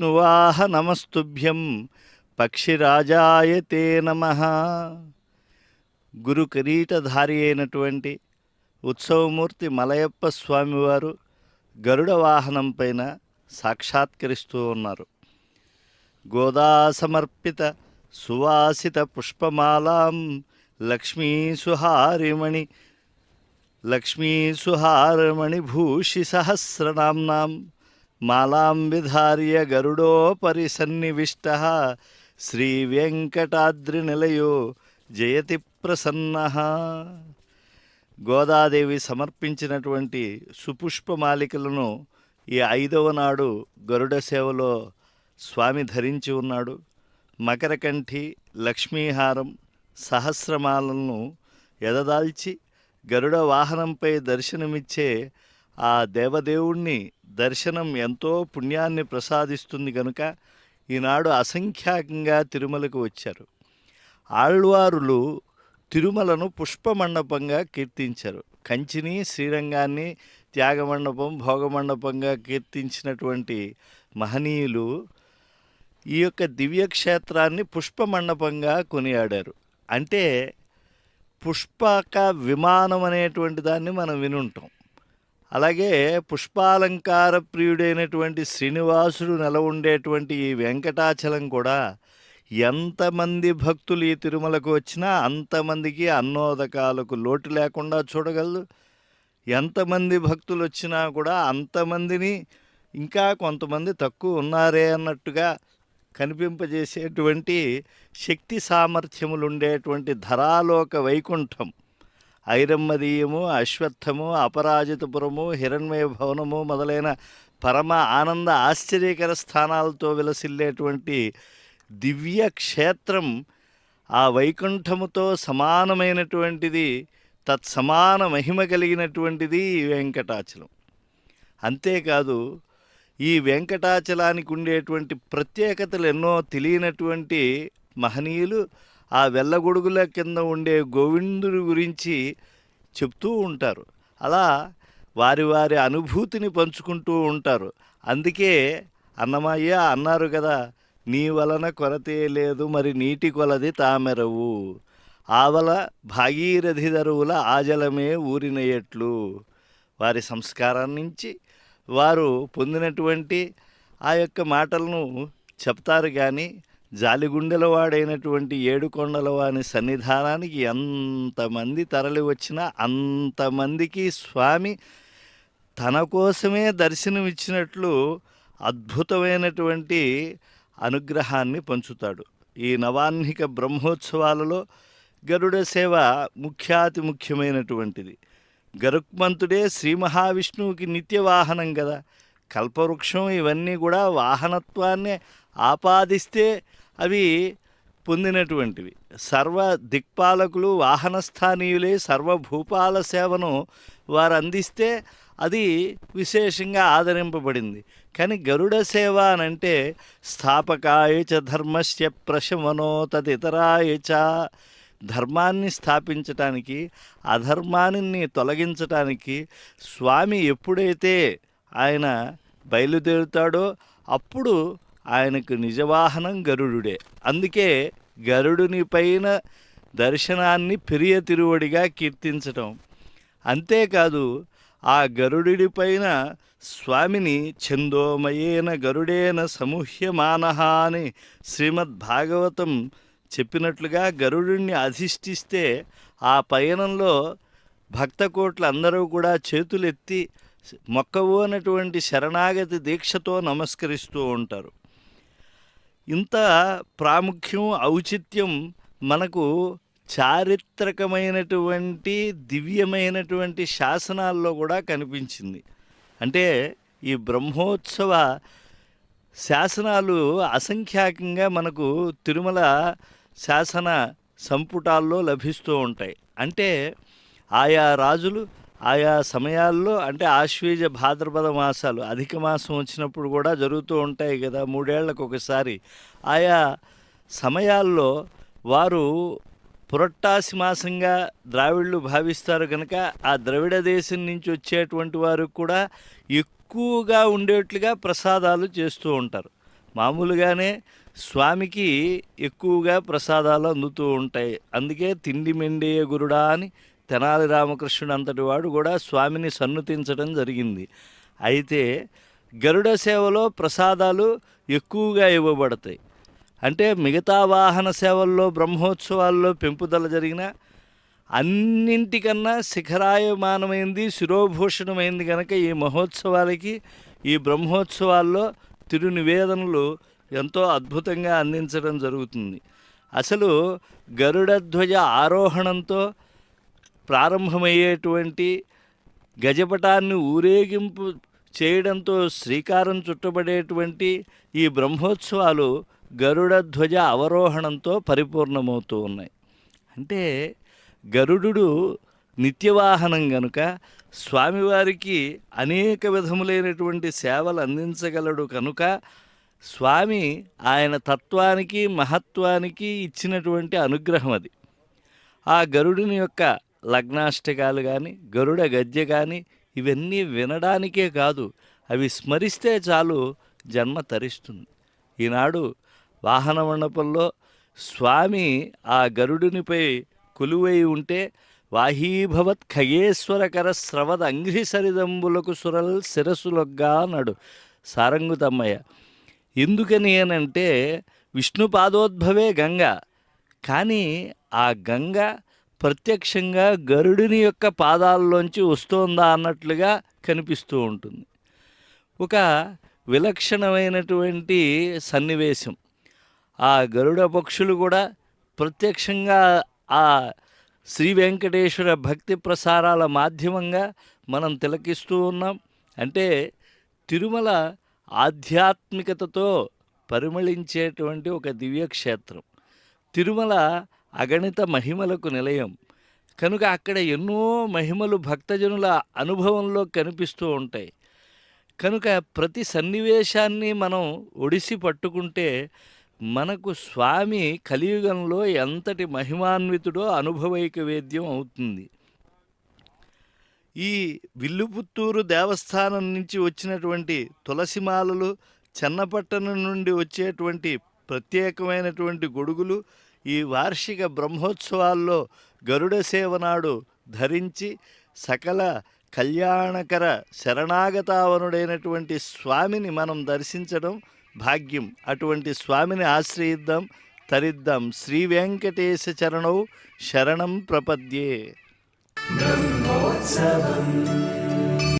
విష్ణువాహ నమస్తుభ్యం పక్షిరాజాయ తే నమ. గురు కిరీటధారి అయినటువంటి ఉత్సవమూర్తి మలయప్ప స్వామివారు గరుడ వాహనం పైన సాక్షాత్కరిస్తూ ఉన్నారు. గోదా సమర్పిత సువాసిత పుష్పమాలాం లక్ష్మీ సుహారిమణి లక్ష్మీ సుహారమణి భూషి సహస్రనామ్నాం మాలాంబిధార్య గరుడో గరుడోపరి సన్నివిష్ట. శ్రీ వెంకటాద్రినిలయో జయతి ప్రసన్న. గోదాదేవి సమర్పించినటువంటి సుపుష్పమాలికలను ఈ ఐదవ నాడు గరుడ సేవలో స్వామి ధరించి ఉన్నాడు. మకరకంఠి లక్ష్మీహారం సహస్రమాలను ఎదదాల్చి గరుడ వాహనంపై దర్శనమిచ్చే ఆ దేవదేవుణ్ణి దర్శనం ఎంతో పుణ్యాన్ని ప్రసాదిస్తుంది కనుక ఈనాడు అసంఖ్యాకంగా తిరుమలకు వచ్చారు. ఆళ్వారులు తిరుమలను పుష్పమండపంగా కీర్తించారు. కంచిని శ్రీరంగాన్ని త్యాగమండపం భోగమండపంగా కీర్తించినటువంటి మహనీయులు ఈ యొక్క దివ్యక్షేత్రాన్ని పుష్పమండపంగా కొనియాడారు. అంటే పుష్పక విమానం అనేటువంటి దాన్ని మనం వినుంటాం. అలాగే పుష్పాలంకార ప్రియుడైనటువంటి శ్రీనివాసుడు నెల ఉండేటువంటి ఈ వెంకటాచలం కూడా ఎంతమంది భక్తులు ఈ తిరుమలకు వచ్చినా అంతమందికి అన్నోదకాలకు లోటు లేకుండా చూడగలదు. ఎంతమంది భక్తులు వచ్చినా కూడా అంతమందిని ఇంకా కొంతమంది తక్కువ ఉన్నారే అన్నట్టుగా కనిపింపజేసేటువంటి శక్తి సామర్థ్యములు ఉండేటువంటి ధరాలోక వైకుంఠం. ఐరమ్మదీయము అశ్వత్థము అపరాజితపురము హిరణ్మయ భవనము మొదలైన పరమ ఆనంద ఆశ్చర్యకర స్థానాలతో విలసిల్లేటువంటి దివ్య క్షేత్రం ఆ వైకుంఠముతో సమానమైనటువంటిది తత్సమాన మహిమ కలిగినటువంటిది ఈ వెంకటాచలం. అంతేకాదు ఈ వెంకటాచలానికి ఉండేటువంటి ప్రత్యేకతలు ఎన్నో తెలియనటువంటి మహనీయులు ఆ వెళ్ళగొడుగుల కింద ఉండే గోవిందుడి గురించి చెప్తూ ఉంటారు. అలా వారి వారి అనుభూతిని పంచుకుంటూ ఉంటారు. అందుకే అన్నమయ్య అన్నారు కదా నీ వలన కొరతే లేదు మరి నీటి కొలది తామెరవు. ఆవల భాగీరథి దరువుల ఆజలమే ఊరినయ్యట్లు వారి సంస్కారం నుంచి వారు పొందినటువంటి ఆ యొక్క మాటలను చెప్తారు కానీ జాలిగుండెల వాడైనటువంటి ఏడుకొండల వాని సన్నిధానానికి ఎంతమంది తరలి వచ్చినా అంతమందికి స్వామి తన కోసమే దర్శనమిచ్చినట్లు అద్భుతమైనటువంటి అనుగ్రహాన్ని పంచుతాడు. ఈ నవాహ్నిక బ్రహ్మోత్సవాలలో గరుడ సేవ ముఖ్యాతి ముఖ్యమైనటువంటిది. గరుక్మంతుడే శ్రీ మహావిష్ణువుకి నిత్య వాహనం కదా కల్పవృక్షం ఇవన్నీ కూడా వాహనత్వాన్ని ఆపాదిస్తే అవి పొందినటువంటివి. సర్వ దిక్పాలకులు వాహనస్థానీయులే సర్వభూపాల సేవను వారు అందిస్తే అది విశేషంగా ఆదరింపబడింది. కానీ గరుడ సేవ అనంటే స్థాపకాయ చ ధర్మస్య ప్రశమనో తదితరాయ చ ధర్మాన్ని స్థాపించటానికి అధర్మాన్ని తొలగించటానికి స్వామి ఎప్పుడైతే ఆయన బయలుదేరుతాడో అప్పుడు ఆయనకు నిజవాహనం గరుడుడే. అందుకే గరుడుని పైన దర్శనాన్ని పెరియ తిరువడిగా కీర్తించటం. అంతేకాదు ఆ గరుడి పైన స్వామిని ఛందోమయేన గరుడేన సమూహ్యమానహ అని శ్రీమద్ భాగవతం చెప్పినట్లుగా గరుడిని అధిష్ఠిస్తే ఆ పయనంలో భక్తకోట్లు అందరూ కూడా చేతులెత్తి మొక్కవు శరణాగతి దీక్షతో నమస్కరిస్తూ ఉంటారు. ఇంత ప్రాముఖ్యం ఔచిత్యం మనకు చారిత్రకమైనటువంటి దివ్యమైనటువంటి శాసనాల్లో కూడా కనిపించింది. అంటే ఈ బ్రహ్మోత్సవ శాసనాలు అసంఖ్యాకంగా మనకు తిరుమల శాసన సంపుటాల్లో లభిస్తూ ఉంటాయి. అంటే ఆయా రాజులు ఆయా సమయాల్లో అంటే ఆశ్వేజ భాద్రపద మాసాలు అధిక మాసం వచ్చినప్పుడు కూడా జరుగుతూ ఉంటాయి కదా మూడేళ్ళకు ఒకసారి. ఆయా సమయాల్లో వారు పురట్టాసి మాసంగా ద్రావిళ్ళు భావిస్తారు కనుక ఆ ద్రవిడ దేశం నుంచి వచ్చేటువంటి వారు కూడా ఎక్కువగా ఉండేట్లుగా ప్రసాదాలు చేస్తూ ఉంటారు. మామూలుగానే స్వామికి ఎక్కువగా ప్రసాదాలు అందుతూ ఉంటాయి. అందుకే తిండి మెండేయ గురుడా అని తెనాలి రామకృష్ణుడు అంతటి వాడు కూడా స్వామిని సన్నుతించడం జరిగింది. అయితే గరుడ సేవలో ప్రసాదాలు ఎక్కువగా ఇవ్వబడతాయి. అంటే మిగతా వాహన సేవల్లో బ్రహ్మోత్సవాల్లో పెంపుదల జరిగిన అన్నింటికన్నా శిఖరాయమానమైంది శిరోభూషణమైంది కనుక ఈ మహోత్సవాలకి ఈ బ్రహ్మోత్సవాల్లో తిరునివేదనలు ఎంతో అద్భుతంగా అందించడం జరుగుతుంది. అసలు గరుడ ధ్వజ ఆరోహణంతో ప్రారంభమయ్యేటువంటి గజపటాన్ని ఊరేగింపు చేయడంతో శ్రీకారం చుట్టబడేటువంటి ఈ బ్రహ్మోత్సవాలు గరుడ ధ్వజ అవరోహణంతో పరిపూర్ణమవుతూ ఉన్నాయి. అంటే గరుడు నిత్యవాహనం గనుక స్వామివారికి అనేక విధములైనటువంటి సేవలు అందించగలడు కనుక స్వామి ఆయన తత్వానికి మహత్వానికి ఇచ్చినటువంటి అనుగ్రహం అది. ఆ గరుడుని యొక్క లగ్నాష్టకాలు కానీ గరుడ గద్య కానీ ఇవన్నీ వినడానికే కాదు అవి స్మరిస్తే చాలు జన్మ తరిస్తుంది. ఈనాడు వాహన మండపంలో స్వామి ఆ గరుడునిపై కొలువై ఉంటే వాహీభవత్ ఖగేశ్వరకర స్రవద అంఘ్రి సరిదంబులకు సురల్ శిరసులొగ్గా అన్నాడు సారంగుతమ్మయ్య ఎందుకని అనంటే విష్ణు పాదోద్భవే గంగ కానీ ఆ గంగ ప్రత్యక్షంగా గరుడిని యొక్క పాదాల్లోంచి వస్తోందా అన్నట్లుగా కనిపిస్తూ ఉంటుంది. ఒక విలక్షణమైనటువంటి సన్నివేశం. ఆ గరుడ పక్షులు కూడా ప్రత్యక్షంగా ఆ శ్రీ వెంకటేశ్వర భక్తి ప్రసారాల మాధ్యమంగా మనం తిలకిస్తూ ఉన్నాం. అంటే తిరుమల ఆధ్యాత్మికతతో పరిమళించేటువంటి ఒక దివ్యక్షేత్రం. తిరుమల అగణిత మహిమలకు నిలయం. కనుక అక్కడ ఎన్నో మహిమలు భక్తజనుల అనుభవంలో కనిపిస్తూ ఉంటాయి. కనుక ప్రతి సన్నివేశాన్ని మనం ఒడిసి పట్టుకుంటే మనకు స్వామి కలియుగంలో ఎంతటి మహిమాన్వితుడో అనుభవైక వేద్యం అవుతుంది. ఈ విల్లుపుత్తూరు దేవస్థానం నుంచి వచ్చినటువంటి తులసిమాలలు చెన్నపట్టణం నుండి వచ్చేటువంటి ప్రత్యేకమైనటువంటి గొడుగులు ఈ వార్షిక బ్రహ్మోత్సవాల్లో గరుడ సేవనాడు ధరించి సకల కళ్యాణకర శరణాగతావనుడైనటువంటి స్వామిని మనం దర్శించడం భాగ్యం. అటువంటి స్వామిని ఆశ్రయిద్దాం తరిద్దాం. శ్రీ వెంకటేశ చరణౌ శరణం ప్రపద్యే. బ్రహ్మోత్సవం.